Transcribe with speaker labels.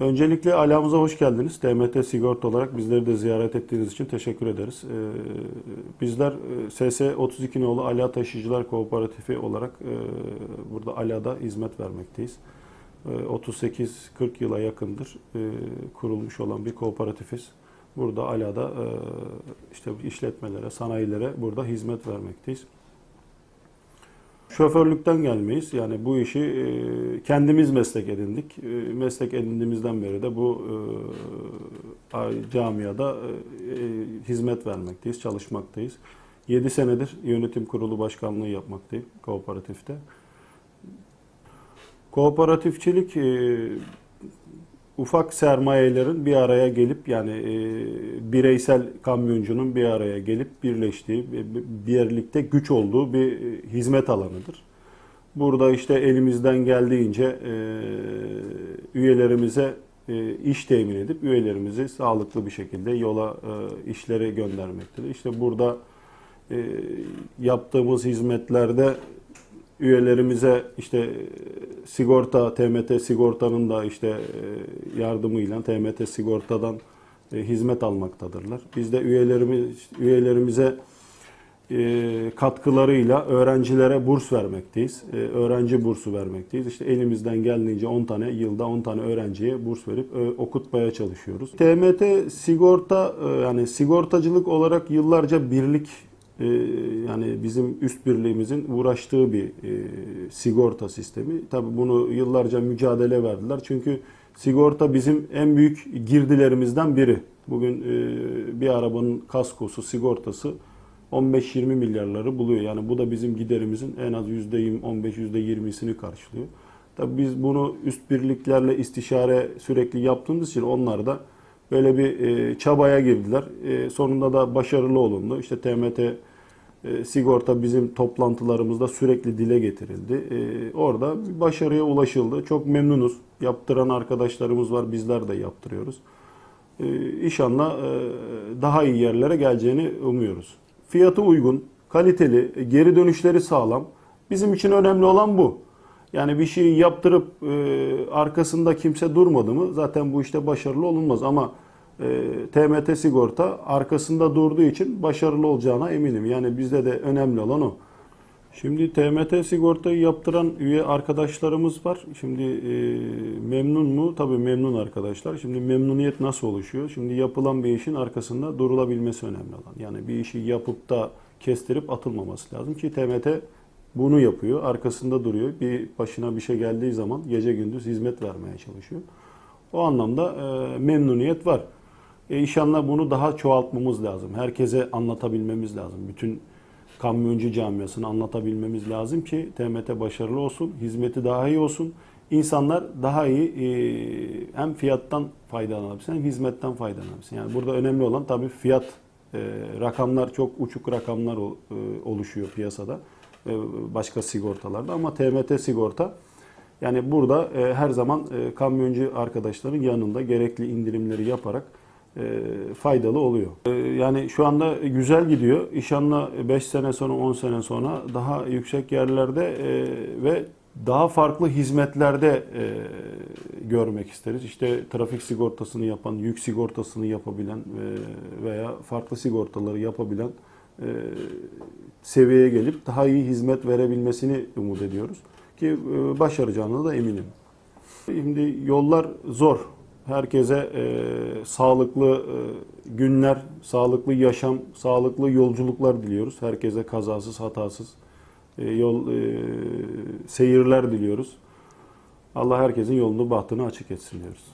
Speaker 1: Öncelikle alamıza hoş geldiniz. TMT Sigorta olarak bizleri de ziyaret ettiğiniz için teşekkür ederiz. Ee, Bizler e, SS 32 nolu Ala Taşıyıcılar Kooperatifi olarak e, burada Ala'da hizmet vermekteyiz. E, 38-40 yıla yakındır e, kurulmuş olan bir kooperatifiz. Burada Ala'da e, işte işletmelere, sanayilere burada hizmet vermekteyiz. Şoförlükten gelmeyiz. Yani bu işi e, kendimiz meslek edindik. E, Meslek edindiğimizden beri de bu e, camiada hizmet vermekteyiz, çalışmaktayız. 7 senedir yönetim kurulu başkanlığı yapmaktayım kooperatifte. Kooperatifçilik ufak sermayelerin bir araya gelip yani e, bireysel kamyoncunun bir araya gelip birleştiği, bir- birlikte güç olduğu bir e, hizmet alanıdır. Burada işte elimizden geldiğince e, üyelerimize e, iş temin edip üyelerimizi sağlıklı bir şekilde yola e, işlere göndermektedir. İşte burada e, yaptığımız hizmetlerde üyelerimize işte e, sigorta, TMT sigortanın da işte e, yardımıyla TMT sigortadan e, hizmet almaktadırlar. Biz de üyelerimiz üyelerimize katkılarıyla öğrencilere burs vermekteyiz. Öğrenci bursu vermekteyiz. İşte elimizden geldiğince 10 tane yılda 10 tane öğrenciye burs verip okutmaya çalışıyoruz. TMT sigorta yani sigortacılık olarak yıllarca birlik e, yani bizim üst birliğimizin uğraştığı bir e, sigorta sistemi. Tabii bunu yıllarca mücadele verdiler. Çünkü sigorta bizim en büyük girdilerimizden biri. Bugün e, bir arabanın kaskosu, sigortası 15-20 milyarları buluyor. Yani bu da bizim giderimizin en az %20, 15-20'sini karşılıyor. Tabii biz bunu üst birliklerle istişare sürekli yaptığımız için onlar da böyle bir e, çabaya girdiler. E, sonunda da başarılı olundu. İşte TMT e, sigorta bizim toplantılarımızda sürekli dile getirildi. E, orada başarıya ulaşıldı. Çok memnunuz. Yaptıran arkadaşlarımız var. Bizler de yaptırıyoruz. E, İnşallah e, daha iyi yerlere geleceğini umuyoruz. Fiyatı uygun, kaliteli, geri dönüşleri sağlam. Bizim için önemli olan bu. Yani bir şeyi yaptırıp e, arkasında kimse durmadı mı zaten bu işte başarılı olunmaz ama e, TMT sigorta arkasında durduğu için başarılı olacağına eminim. Yani bizde de önemli olan o. Şimdi TMT sigortayı yaptıran üye arkadaşlarımız var. Şimdi e, memnun mu? Tabii memnun arkadaşlar. Şimdi memnuniyet nasıl oluşuyor? Şimdi yapılan bir işin arkasında durulabilmesi önemli olan. Yani bir işi yapıp da kestirip atılmaması lazım ki TMT bunu yapıyor. Arkasında duruyor. Bir başına bir şey geldiği zaman gece gündüz hizmet vermeye çalışıyor. O anlamda e, memnuniyet var. E, inşallah bunu daha çoğaltmamız lazım. Herkese anlatabilmemiz lazım. Bütün kamyoncu camiasını anlatabilmemiz lazım ki TMT başarılı olsun, hizmeti daha iyi olsun. İnsanlar daha iyi e, hem fiyattan faydalanabilsin hem hizmetten faydalanabilsin. Yani burada önemli olan tabii fiyat e, rakamlar çok uçuk rakamlar e, oluşuyor piyasada başka sigortalarda ama TMT sigorta yani burada e, her zaman e, kamyoncu arkadaşların yanında gerekli indirimleri yaparak e, faydalı oluyor. E, yani şu anda güzel gidiyor. İnşallah 5 sene sonra 10 sene sonra daha yüksek yerlerde e, ve daha farklı hizmetlerde e, görmek isteriz. İşte trafik sigortasını yapan, yük sigortasını yapabilen e, veya farklı sigortaları yapabilen e, seviyeye gelip daha iyi hizmet verebilmesini umut ediyoruz. Ki e, başaracağına da eminim. Şimdi yollar zor. Herkese e, sağlıklı e, günler, sağlıklı yaşam, sağlıklı yolculuklar diliyoruz. Herkese kazasız, hatasız e, yol e, seyirler diliyoruz. Allah herkesin yolunu, bahtını açık etsin diyoruz.